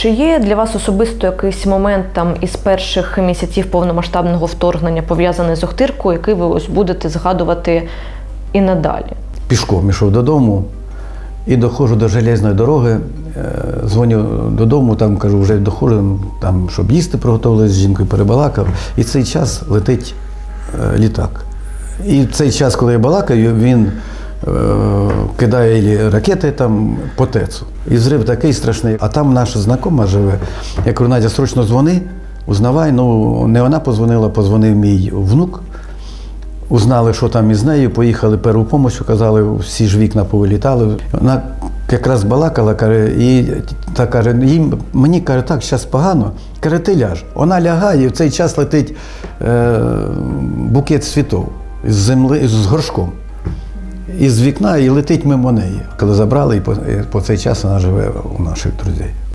чи є для вас особисто якийсь момент там із перших місяців повномасштабного вторгнення пов'язаний з Охтиркою, який ви ось будете згадувати і надалі? Пішком ішов додому і доходжу до железної дороги. е, Дзвоню додому, там кажу, вже доходжу, там, щоб їсти приготували з жінкою, перебалакав. І цей час летить е, літак. І цей час, коли я балакаю, він кидає ракети там по ТЕЦу. І зрив такий страшний. А там наша знакома живе. Я кажу, Надя, срочно дзвони, узнавай. Ну, не вона позвонила, позвонив мій внук. Узнали, що там із нею, поїхали перву допомогу, казали, всі ж вікна повилітали. Вона якраз балакала, каже, і та каже, їм, мені каже, так, зараз погано. Каже, ти ляж. Вона лягає, і в цей час летить е, букет цвітов з земли, з горшком. Із вікна і летить мимо неї. Коли забрали, і по, і по цей час вона живе у наших друзів.